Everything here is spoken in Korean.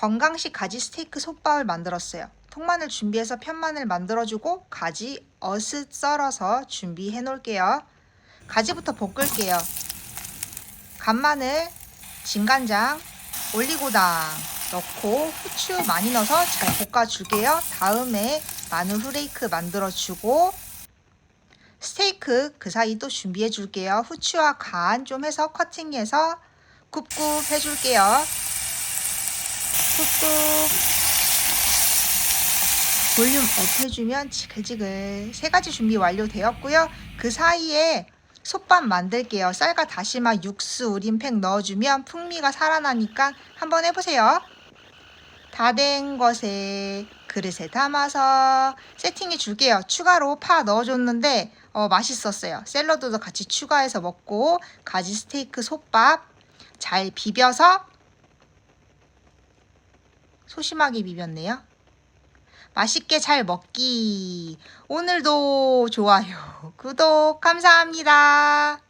건강식 가지 스테이크 솥밥을 만들었어요. 통마늘 준비해서 편마늘 만들어주고 가지 어슷 썰어서 준비해 놓을게요. 가지부터 볶을게요. 간마늘, 진간장, 올리고당 넣고 후추 많이 넣어서 잘 볶아줄게요. 다음에 마늘 후레이크 만들어주고 스테이크 그 사이 또 준비해 줄게요. 후추와 간 좀 해서 커팅해서 굽굽 해줄게요. 꾹꾹 볼륨 업 해주면 지글지글 세 가지 준비 완료되었고요. 그 사이에 솥밥 만들게요. 쌀과 다시마, 육수, 우린팩 넣어주면 풍미가 살아나니까 한번 해보세요. 다 된 것에 그릇에 담아서 세팅해 줄게요. 추가로 파 넣어줬는데 어, 맛있었어요. 샐러드도 같이 추가해서 먹고 가지 스테이크 솥밥 잘 비벼서 소심하게 비볐네요. 맛있게 잘 먹기. 오늘도 좋아요, 구독 감사합니다.